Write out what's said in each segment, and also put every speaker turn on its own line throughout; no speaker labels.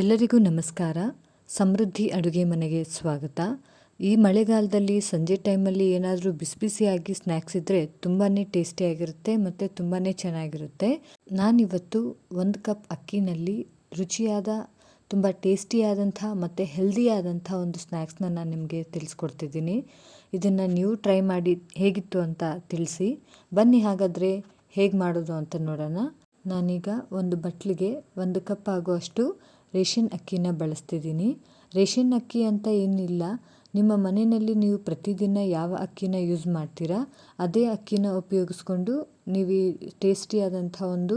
ಎಲ್ಲರಿಗೂ ನಮಸ್ಕಾರ. ಸಮೃದ್ಧಿ ಅಡುಗೆ ಮನೆಗೆ ಸ್ವಾಗತ. ಈ ಮಳೆಗಾಲದಲ್ಲಿ ಸಂಜೆ ಟೈಮಲ್ಲಿ ಏನಾದರೂ ಬಿಸಿ ಬಿಸಿಯಾಗಿ ಸ್ನ್ಯಾಕ್ಸ್ ಇದ್ದರೆ ತುಂಬಾ ಟೇಸ್ಟಿಯಾಗಿರುತ್ತೆ ಮತ್ತು ತುಂಬಾ ಚೆನ್ನಾಗಿರುತ್ತೆ. ನಾನಿವತ್ತು ಒಂದು ಕಪ್ ಅಕ್ಕಿನಲ್ಲಿ ರುಚಿಯಾದ, ತುಂಬ ಟೇಸ್ಟಿಯಾದಂಥ ಮತ್ತು ಹೆಲ್ದಿಯಾದಂಥ ಒಂದು ಸ್ನ್ಯಾಕ್ಸ್ನ ನಾನು ನಿಮಗೆ ತಿಳಿಸ್ಕೊಡ್ತಿದ್ದೀನಿ. ಇದನ್ನು ನೀವು ಟ್ರೈ ಮಾಡಿ ಹೇಗಿತ್ತು ಅಂತ ತಿಳಿಸಿ. ಬನ್ನಿ ಹಾಗಾದರೆ ಹೇಗೆ ಮಾಡೋದು ಅಂತ ನೋಡೋಣ. ನಾನೀಗ ಒಂದು ಬಟ್ಲಿಗೆ ಒಂದು ಕಪ್ ಆಗುವಷ್ಟು ರೇಷನ್ ಅಕ್ಕಿನ ಬಳಸ್ತಿದ್ದೀನಿ. ರೇಷನ್ ಅಕ್ಕಿ ಅಂತ ಏನಿಲ್ಲ. ನಿಮ್ಮ ಮನೆಯಲ್ಲಿ ನೀವು ಪ್ರತಿದಿನ ಯಾವ ಅಕ್ಕಿನ ಯೂಸ್ ಮಾಡ್ತೀರಾ? ಅದೇ ಅಕ್ಕಿನ ಉಪಯೋಗಿಸ್ಕೊಂಡು ನೀವು ಈ ಟೇಸ್ಟಿಯಾದಂಥ ಒಂದು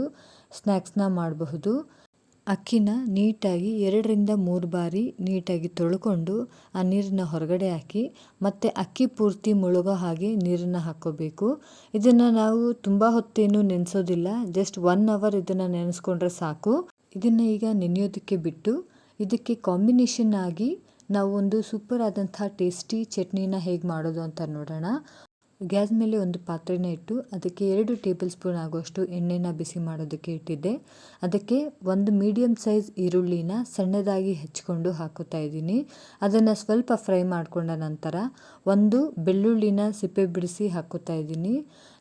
ಸ್ನ್ಯಾಕ್ಸ್ನ ಮಾಡಬಹುದು. ಅಕ್ಕಿನ ನೀಟಾಗಿ ಎರಡರಿಂದ ಮೂರು ಬಾರಿ ನೀಟಾಗಿ ತೊಳ್ಕೊಂಡು ಆ ನೀರನ್ನ ಹೊರಗಡೆ ಹಾಕಿ, ಮತ್ತು ಅಕ್ಕಿ ಪೂರ್ತಿ ಮುಳುಗೋ ಹಾಗೆ ನೀರನ್ನು ಹಾಕ್ಕೋಬೇಕು. ಇದನ್ನು ನಾವು ತುಂಬ ಹೊತ್ತೇನು ನೆನೆಸೋದಿಲ್ಲ. ಜಸ್ಟ್ ಒನ್ ಅವರ್ ಇದನ್ನು ನೆನೆಸ್ಕೊಂಡ್ರೆ ಸಾಕು. ಇದನ್ನು ಈಗ ನೆನೆಯೋದಕ್ಕೆ ಬಿಟ್ಟು ಇದಕ್ಕೆ ಕಾಂಬಿನೇಷನ್ ಆಗಿ ನಾವು ಒಂದು ಸೂಪರ್ ಆದಂಥ ಟೇಸ್ಟಿ ಚಟ್ನಿನ ಹೇಗೆ ಮಾಡೋದು ಅಂತ ನೋಡೋಣ. ಗ್ಯಾಸ್ ಮೇಲೆ ಒಂದು ಪಾತ್ರೆನ ಇಟ್ಟು ಅದಕ್ಕೆ ಎರಡು ಟೇಬಲ್ ಸ್ಪೂನ್ ಆಗುವಷ್ಟು ಎಣ್ಣೆನ ಬಿಸಿ ಮಾಡೋದಕ್ಕೆ ಇಟ್ಟಿದ್ದೆ. ಅದಕ್ಕೆ ಒಂದು ಮೀಡಿಯಮ್ ಸೈಜ್ ಈರುಳ್ಳಿನ ಸಣ್ಣದಾಗಿ ಹೆಚ್ಚಿಕೊಂಡು ಹಾಕುತ್ತಾ ಇದ್ದೀನಿ. ಅದನ್ನು ಸ್ವಲ್ಪ ಫ್ರೈ ಮಾಡಿಕೊಂಡ ನಂತರ ಒಂದು ಬೆಳ್ಳುಳ್ಳಿನ ಸಿಪ್ಪೆ ಬಿಡಿಸಿ ಹಾಕುತ್ತಾ ಇದ್ದೀನಿ.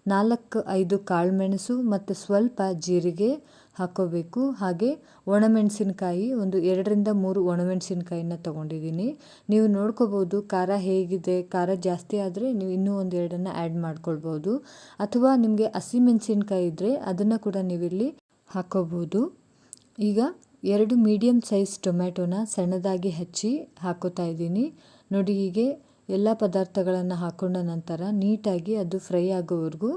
ನಾಲ್ಕು ಐದು ಕಾಳುಮೆಣಸು ಮತ್ತು ಸ್ವಲ್ಪ ಜೀರಿಗೆ ಹಾಕ್ಕೋಬೇಕು ಹಾಗೆ ಒಣಮೆಣಸಿನ್ಕಾಯಿ, ಒಂದು ಎರಡರಿಂದ ಮೂರು ಒಣಮೆಣಸಿನ್ಕಾಯಿನ ತೊಗೊಂಡಿದ್ದೀನಿ. ನೀವು ನೋಡ್ಕೋಬೋದು ಖಾರ ಹೇಗಿದೆ, ಖಾರ ಜಾಸ್ತಿ ಆದರೆ ನೀವು ಇನ್ನೂ ಒಂದು ಎರಡನ್ನು ಆ್ಯಡ್ ಮಾಡ್ಕೊಳ್ಬೋದು. ಅಥವಾ ನಿಮಗೆ ಹಸಿಮೆಣಸಿನ್ಕಾಯಿ ಇದ್ದರೆ ಅದನ್ನು ಕೂಡ ನೀವಿಲ್ಲಿ ಹಾಕ್ಕೋಬೋದು ಈಗ ಎರಡು ಮೀಡಿಯಮ್ ಸೈಜ್ ಟೊಮ್ಯಾಟೊನ ಸಣ್ಣದಾಗಿ ಹಚ್ಚಿ ಹಾಕೋತಾ ಇದ್ದೀನಿ. ನೋಡಿ ಹೀಗೆ ಎಲ್ಲ ಪದಾರ್ಥಗಳನ್ನು ಹಾಕೊಂಡ ನಂತರ ನೀಟಾಗಿ ಅದು ಫ್ರೈ ಆಗೋವರೆಗೂ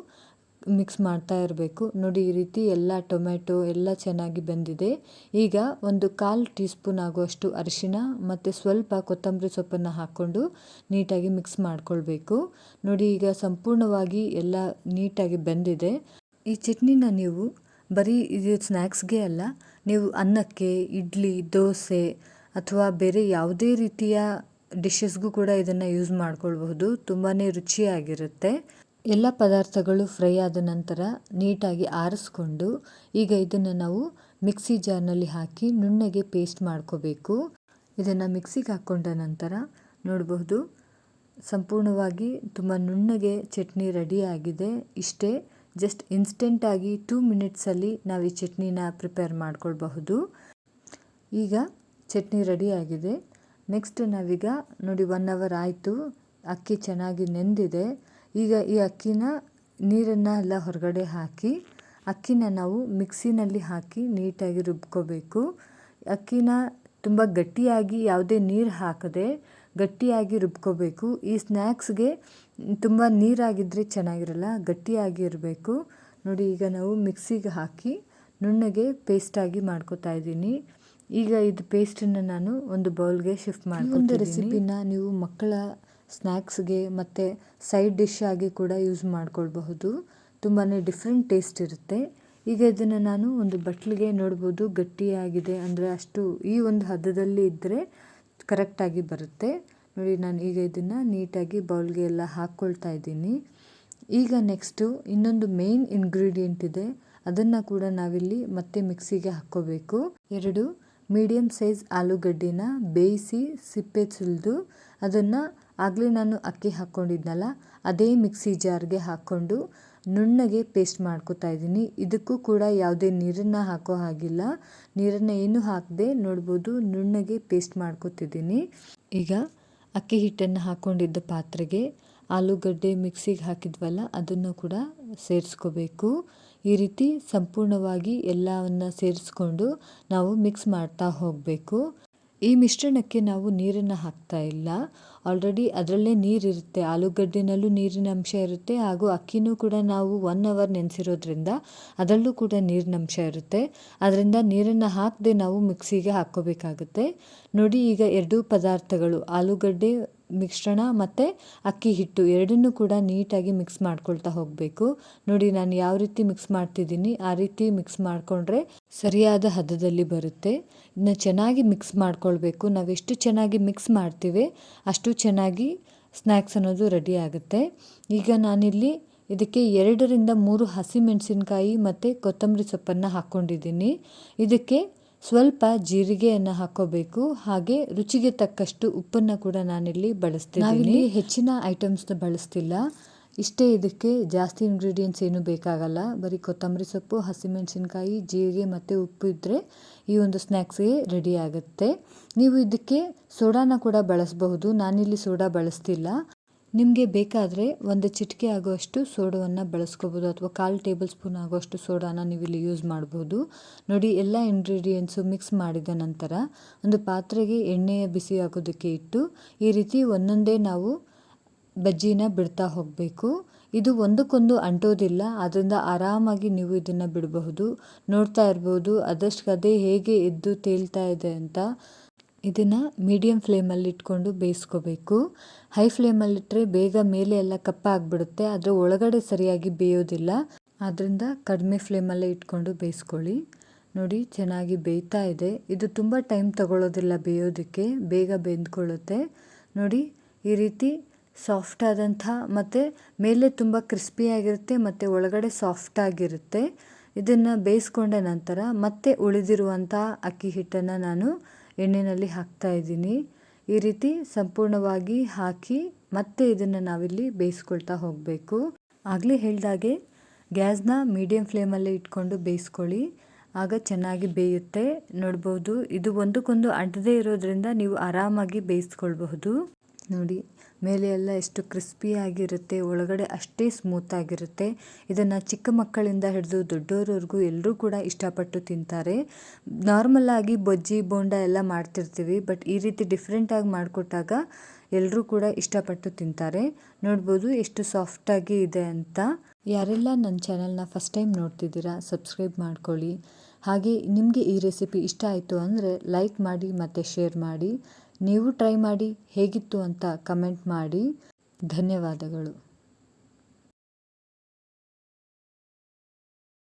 ಮಿಕ್ಸ್ ಮಾಡ್ತಾ ಇರಬೇಕು. ನೋಡಿ, ಈ ರೀತಿ ಎಲ್ಲ ಟೊಮೆಟೊ ಎಲ್ಲ ಚೆನ್ನಾಗಿ ಬೆಂದಿದೆ. ಈಗ ಒಂದು ಕಾಲು ಟೀ ಸ್ಪೂನ್ ಆಗುವಷ್ಟು ಅರಿಶಿನ ಮತ್ತು ಸ್ವಲ್ಪ ಕೊತ್ತಂಬರಿ ಸೊಪ್ಪನ್ನು ಹಾಕ್ಕೊಂಡು ನೀಟಾಗಿ ಮಿಕ್ಸ್ ಮಾಡಿಕೊಳ್ಬೇಕು. ನೋಡಿ, ಈಗ ಸಂಪೂರ್ಣವಾಗಿ ಎಲ್ಲ ನೀಟಾಗಿ ಬೆಂದಿದೆ. ಈ ಚಟ್ನಿನ ನೀವು ಬರೀ ಇದು ಸ್ನ್ಯಾಕ್ಸ್ಗೆ ಅಲ್ಲ, ನೀವು ಅನ್ನಕ್ಕೆ, ಇಡ್ಲಿ, ದೋಸೆ ಅಥವಾ ಬೇರೆ ಯಾವುದೇ ರೀತಿಯ ಡಿಶಸ್ಗೂ ಕೂಡ ಇದನ್ನು ಯೂಸ್ ಮಾಡ್ಕೊಳ್ಬಹುದು. ತುಂಬಾ ರುಚಿಯಾಗಿರುತ್ತೆ. ಎಲ್ಲ ಪದಾರ್ಥಗಳು ಫ್ರೈ ಆದ ನಂತರ ನೀಟಾಗಿ ಆರಿಸ್ಕೊಂಡು ಈಗ ಇದನ್ನು ನಾವು ಮಿಕ್ಸಿ ಜಾರ್ನಲ್ಲಿ ಹಾಕಿ ನುಣ್ಣಗೆ ಪೇಸ್ಟ್ ಮಾಡ್ಕೋಬೇಕು. ಇದನ್ನು ಮಿಕ್ಸಿಗೆ ಹಾಕ್ಕೊಂಡ ನಂತರ ನೋಡಬಹುದು ಸಂಪೂರ್ಣವಾಗಿ ತುಂಬ ನುಣ್ಣಗೆ ಚಟ್ನಿ ರೆಡಿ ಆಗಿದೆ. ಇಷ್ಟೇ ಜಸ್ಟ್ ಇನ್ಸ್ಟೆಂಟಾಗಿ ಟೂ ಮಿನಿಟ್ಸಲ್ಲಿ ನಾವು ಈ ಚಟ್ನಿನ ಪ್ರಿಪೇರ್ ಮಾಡ್ಕೊಳ್ಬಹುದು. ಈಗ ಚಟ್ನಿ ರೆಡಿಯಾಗಿದೆ ನೆಕ್ಸ್ಟ್ ನಾವೀಗ ನೋಡಿ ಒನ್ ಅವರ್ ಆಯಿತು. ಅಕ್ಕಿ ಚೆನ್ನಾಗಿ ನೆಂದಿದೆ. ಈಗ ಈ ಅಕ್ಕಿನ ನೀರನ್ನು ಎಲ್ಲ ಹೊರಗಡೆ ಹಾಕಿ, ಅಕ್ಕಿನ ನಾವು ಮಿಕ್ಸಿನಲ್ಲಿ ಹಾಕಿ ನೀಟಾಗಿ ರುಬ್ಕೋಬೇಕು. ಅಕ್ಕಿನ ತುಂಬ ಗಟ್ಟಿಯಾಗಿ ಯಾವುದೇ ನೀರು ಹಾಕದೆ ಗಟ್ಟಿಯಾಗಿ ರುಬ್ಕೋಬೇಕು. ಈ ಸ್ನ್ಯಾಕ್ಸ್ಗೆ ತುಂಬ ನೀರಾಗಿದ್ದರೆ ಚೆನ್ನಾಗಿರಲ್ಲ, ಗಟ್ಟಿಯಾಗಿ ಇರಬೇಕು. ನೋಡಿ ಈಗ ನಾವು ಮಿಕ್ಸಿಗೆ ಹಾಕಿ ನುಣ್ಣಗೆ ಪೇಸ್ಟಾಗಿ ಮಾಡ್ಕೋತಾ ಇದ್ದೀನಿ. ಈಗ ಇದು ಪೇಸ್ಟನ್ನು ನಾನು ಒಂದು ಬೌಲ್ಗೆ ಶಿಫ್ಟ್ ಮಾಡಿ ಒಂದು ರೆಸಿಪಿನ ನೀವು ಮಕ್ಕಳ ಸ್ನ್ಯಾಕ್ಸ್ಗೆ ಮತ್ತು ಸೈಡ್ ಡಿಶ್ ಆಗಿ ಕೂಡ ಯೂಸ್ ಮಾಡ್ಕೊಳ್ಬಹುದು. ತುಂಬಾ ಡಿಫ್ರೆಂಟ್ ಟೇಸ್ಟ್ ಇರುತ್ತೆ. ಈಗ ಇದನ್ನು ನಾನು ಒಂದು ಬಟ್ಲಿಗೆ ನೋಡ್ಬೋದು ಗಟ್ಟಿಯಾಗಿದೆ ಅಂದರೆ ಅಷ್ಟು ಈ ಒಂದು ಹದದಲ್ಲಿ ಇದ್ದರೆ ಕರೆಕ್ಟಾಗಿ ಬರುತ್ತೆ. ನೋಡಿ ನಾನು ಈಗ ಇದನ್ನು ನೀಟಾಗಿ ಬೌಲ್ಗೆ ಎಲ್ಲ ಹಾಕ್ಕೊಳ್ತಾ ಇದ್ದೀನಿ. ಈಗ ನೆಕ್ಸ್ಟು ಇನ್ನೊಂದು ಮೇನ್ ಇಂಗ್ರೀಡಿಯೆಂಟ್ ಇದೆ. ಅದನ್ನು ಕೂಡ ನಾವಿಲ್ಲಿ ಮತ್ತೆ ಮಿಕ್ಸಿಗೆ ಹಾಕ್ಕೋಬೇಕು. ಎರಡು ಮೀಡಿಯಮ್ ಸೈಜ್ ಆಲೂಗಡ್ಡೆನ ಬೇಯಿಸಿ ಸಿಪ್ಪೆ ಸುಲಿದು ಅದನ್ನು ಆಗಲೇ ನಾನು ಅಕ್ಕಿ ಹಾಕ್ಕೊಂಡಿದ್ನಲ್ಲ, ಅದೇ ಮಿಕ್ಸಿ ಜಾರ್ಗೆ ಹಾಕ್ಕೊಂಡು ನುಣ್ಣಗೆ ಪೇಸ್ಟ್ ಮಾಡ್ಕೋತಾ ಇದ್ದೀನಿ. ಇದಕ್ಕೂ ಕೂಡ ಯಾವುದೇ ನೀರನ್ನು ಹಾಕೋ ಹಾಗಿಲ್ಲ. ನೀರನ್ನು ಏನು ಹಾಕದೆ ನೋಡ್ಬೋದು ನುಣ್ಣಗೆ ಪೇಸ್ಟ್ ಮಾಡ್ಕೋತಿದ್ದೀನಿ. ಈಗ ಅಕ್ಕಿ ಹಿಟ್ಟನ್ನು ಹಾಕ್ಕೊಂಡಿದ್ದ ಪಾತ್ರೆಗೆ ಆಲೂಗಡ್ಡೆ ಮಿಕ್ಸಿಗೆ ಹಾಕಿದ್ವಲ್ಲ, ಅದನ್ನು ಕೂಡ ಸೇರಿಸ್ಕೋಬೇಕು. ಈ ರೀತಿ ಸಂಪೂರ್ಣವಾಗಿ ಎಲ್ಲವನ್ನು ಸೇರಿಸ್ಕೊಂಡು ನಾವು ಮಿಕ್ಸ್ ಮಾಡ್ತಾ ಹೋಗಬೇಕು. ಈ ಮಿಶ್ರಣಕ್ಕೆ ನಾವು ನೀರನ್ನು ಹಾಕ್ತಾ ಇಲ್ಲ. ಆಲ್ರೆಡಿ ಅದರಲ್ಲೇ ನೀರಿರುತ್ತೆ ಆಲೂಗಡ್ಡೆನಲ್ಲೂ ನೀರಿನ ಅಂಶ ಇರುತ್ತೆ. ಹಾಗೂ ಅಕ್ಕಿನೂ ಕೂಡ ನಾವು ಒನ್ ಅವರ್ ನೆನೆಸಿರೋದ್ರಿಂದ ಅದರಲ್ಲೂ ಕೂಡ ನೀರಿನ ಅಂಶ ಇರುತ್ತೆ. ಅದರಿಂದ ನೀರನ್ನು ಹಾಕದೆ ನಾವು ಮಿಕ್ಸಿಗೆ ಹಾಕ್ಕೋಬೇಕಾಗುತ್ತೆ. ನೋಡಿ ಈಗ ಎರಡೂ ಪದಾರ್ಥಗಳು, ಆಲೂಗಡ್ಡೆ ಮಿಶ್ರಣ ಮತ್ತು ಅಕ್ಕಿ ಹಿಟ್ಟು ಎರಡನ್ನೂ ಕೂಡ ನೀಟಾಗಿ ಮಿಕ್ಸ್ ಮಾಡ್ಕೊಳ್ತಾ ಹೋಗಬೇಕು. ನೋಡಿ, ನಾನು ಯಾವ ರೀತಿ ಮಿಕ್ಸ್ ಮಾಡ್ತಿದ್ದೀನಿ, ಆ ರೀತಿ ಮಿಕ್ಸ್ ಮಾಡಿಕೊಂಡ್ರೆ ಸರಿಯಾದ ಹದದಲ್ಲಿ ಬರುತ್ತೆ. ಇದನ್ನ ಚೆನ್ನಾಗಿ ಮಿಕ್ಸ್ ಮಾಡ್ಕೊಳ್ಬೇಕು. ನಾವು ಎಷ್ಟು ಚೆನ್ನಾಗಿ ಮಿಕ್ಸ್ ಮಾಡ್ತೀವಿ ಅಷ್ಟು ಚೆನ್ನಾಗಿ ಸ್ನ್ಯಾಕ್ಸ್ ಅನ್ನೋದು ರೆಡಿ ಆಗುತ್ತೆ. ಈಗ ನಾನಿಲ್ಲಿ ಇದಕ್ಕೆ ಎರಡರಿಂದ ಮೂರು ಹಸಿಮೆಣಸಿನ್ಕಾಯಿ ಮತ್ತು ಕೊತ್ತಂಬರಿ ಸೊಪ್ಪನ್ನು ಹಾಕ್ಕೊಂಡಿದ್ದೀನಿ ಇದಕ್ಕೆ ಸ್ವಲ್ಪ ಜೀರಿಗೆಯನ್ನು ಹಾಕೋಬೇಕು. ಹಾಗೆ ರುಚಿಗೆ ತಕ್ಕಷ್ಟು ಉಪ್ಪನ್ನು ಕೂಡ ನಾನಿಲ್ಲಿ ನಾವಿಲ್ಲಿ ಹೆಚ್ಚಿನ ಐಟಮ್ಸ್ನ ಬಳಸ್ತಿಲ್ಲ. ಇಷ್ಟೇ ಇದಕ್ಕೆ ಜಾಸ್ತಿ ಇಂಗ್ರೀಡಿಯೆಂಟ್ಸ್ ಏನು ಬೇಕಾಗಲ್ಲ. ಬರೀ ಕೊತ್ತಂಬರಿ ಸೊಪ್ಪು, ಹಸಿಮೆಣಸಿನ್ಕಾಯಿ, ಜೀರಿಗೆ ಮತ್ತು ಉಪ್ಪು ಇದ್ದರೆ ಈ ಒಂದು ಸ್ನ್ಯಾಕ್ಸ್ಗೆ ರೆಡಿ ಆಗುತ್ತೆ. ನೀವು ಇದಕ್ಕೆ ಸೋಡಾನ ಕೂಡ ಬಳಸಬಹುದು. ನಾನಿಲ್ಲಿ ಸೋಡಾ ಬಳಸ್ತಿಲ್ಲ. ನಿಮಗೆ ಬೇಕಾದರೆ ಒಂದು ಚಿಟಿಕೆ ಆಗುವಷ್ಟು ಸೋಡವನ್ನು ಬಳಸ್ಕೋಬೋದು ಅಥವಾ ಕಾಲು ಟೇಬಲ್ ಸ್ಪೂನ್ ಆಗುವಷ್ಟು ಸೋಡಾನ ನೀವು ಇಲ್ಲಿ ಯೂಸ್ ಮಾಡ್ಬೋದು. ನೋಡಿ, ಎಲ್ಲ ಇಂಗ್ರೀಡಿಯೆಂಟ್ಸು ಮಿಕ್ಸ್ ಮಾಡಿದ ನಂತರ ಒಂದು ಪಾತ್ರೆಗೆ ಎಣ್ಣೆಯ ಬಿಸಿ ಆಗೋದಕ್ಕೆ ಇಟ್ಟು ಈ ರೀತಿ ಒಂದೊಂದೇ ನಾವು ಬಜ್ಜಿನ ಬಿಡ್ತಾ ಹೋಗಬೇಕು. ಇದು ಒಂದಕ್ಕೊಂದು ಅಂಟೋದಿಲ್ಲ ಅದರಿಂದ ಆರಾಮಾಗಿ ನೀವು ಇದನ್ನು ಬಿಡಬಹುದು, ನೋಡ್ತಾ ಇರ್ಬೋದು, ಅದಷ್ಟು ಅದೇ ಹೇಗೆ ಎದ್ದು ತೇಲ್ತಾ ಇದೆ ಅಂತ ಇದನ್ನು ಮೀಡಿಯಮ್ ಫ್ಲೇಮಲ್ಲಿ ಇಟ್ಕೊಂಡು ಬೇಯಿಸ್ಕೋಬೇಕು. ಹೈ ಫ್ಲೇಮಲ್ಲಿಟ್ಟರೆ ಬೇಗ ಮೇಲೆ ಎಲ್ಲ ಕಪ್ಪಾಗಿಬಿಡುತ್ತೆ ಆದರೆ ಒಳಗಡೆ ಸರಿಯಾಗಿ ಬೇಯೋದಿಲ್ಲ. ಆದ್ದರಿಂದ ಕಡಿಮೆ ಫ್ಲೇಮಲ್ಲೇ ಇಟ್ಕೊಂಡು ಬೇಯಿಸ್ಕೊಳ್ಳಿ. ನೋಡಿ, ಚೆನ್ನಾಗಿ ಬೇಯ್ತಾ ಇದೆ. ಇದು ತುಂಬ ಟೈಮ್ ತಗೊಳ್ಳೋದಿಲ್ಲ ಬೇಯೋದಕ್ಕೆ. ಬೇಗ ಬೆಂದ್ಕೊಳ್ಳುತ್ತೆ. ನೋಡಿ, ಈ ರೀತಿ ಸಾಫ್ಟ್ ಆದಂಥ ಮತ್ತು ಮೇಲೆ ತುಂಬ ಕ್ರಿಸ್ಪಿಯಾಗಿರುತ್ತೆ ಮತ್ತು ಒಳಗಡೆ ಸಾಫ್ಟಾಗಿರುತ್ತೆ ಇದನ್ನು ಬೇಯಿಸ್ಕೊಂಡ ನಂತರ ಮತ್ತೆ ಉಳಿದಿರುವಂಥ ಅಕ್ಕಿ ಹಿಟ್ಟನ್ನು ನಾನು ಎಣ್ಣೆಯಲ್ಲಿ ಹಾಕ್ತಾ ಇದ್ದೀನಿ. ಈ ರೀತಿ ಸಂಪೂರ್ಣವಾಗಿ ಹಾಕಿ ಮತ್ತೆ ಇದನ್ನು ನಾವಿಲ್ಲಿ ಬೇಯಿಸ್ಕೊಳ್ತಾ ಹೋಗಬೇಕು. ಆಗಲೇ ಹೇಳಿದಾಗೆ ಗ್ಯಾಸ್ನ ಮೀಡಿಯಮ್ ಫ್ಲೇಮಲ್ಲೇ ಇಟ್ಕೊಂಡು ಬೇಯಿಸ್ಕೊಳ್ಳಿ. ಆಗ ಚೆನ್ನಾಗಿ ಬೇಯುತ್ತೆ. ನೋಡ್ಬೋದು, ಇದು ಒಂದಕ್ಕೊಂದು ಅಂಟದೇ ಇರೋದ್ರಿಂದ ನೀವು ಆರಾಮಾಗಿ ಬೇಯಿಸ್ಕೊಳ್ಬಹುದು. ನೋಡಿ, ಮೇಲೆ ಎಲ್ಲ ಎಷ್ಟು ಕ್ರಿಸ್ಪಿಯಾಗಿರುತ್ತೆ ಒಳಗಡೆ ಅಷ್ಟೇ ಸ್ಮೂತಾಗಿರುತ್ತೆ ಇದನ್ನು ಚಿಕ್ಕ ಮಕ್ಕಳಿಂದ ಹಿಡಿದು ದೊಡ್ಡೋರವರೆಗೂ ಎಲ್ಲರೂ ಕೂಡ ಇಷ್ಟಪಟ್ಟು ತಿಂತಾರೆ. ನಾರ್ಮಲ್ಲಾಗಿ ಬಜ್ಜಿ, ಬೋಂಡ ಎಲ್ಲ ಮಾಡ್ತಿರ್ತೀವಿ, ಬಟ್ ಈ ರೀತಿ ಡಿಫ್ರೆಂಟಾಗಿ ಮಾಡಿಕೊಟ್ಟಾಗ ಎಲ್ಲರೂ ಕೂಡ ಇಷ್ಟಪಟ್ಟು ತಿಂತಾರೆ. ನೋಡ್ಬೋದು ಎಷ್ಟು ಸಾಫ್ಟಾಗಿ ಇದೆ ಅಂತ. ಯಾರೆಲ್ಲ ನನ್ನ ಚಾನಲ್ನ ಫಸ್ಟ್ ಟೈಮ್ ನೋಡ್ತಿದ್ದೀರಾ, ಸಬ್ಸ್ಕ್ರೈಬ್ ಮಾಡ್ಕೊಳ್ಳಿ. ಹಾಗೆ ನಿಮಗೆ ಈ ರೆಸಿಪಿ ಇಷ್ಟ ಆಯಿತು ಅಂದರೆ ಲೈಕ್ ಮಾಡಿ ಮತ್ತು ಶೇರ್ ಮಾಡಿ. ನೀವು ಟ್ರೈ ಮಾಡಿ ಹೇಗಿತ್ತು ಅಂತ ಕಮೆಂಟ್ ಮಾಡಿ. ಧನ್ಯವಾದಗಳು.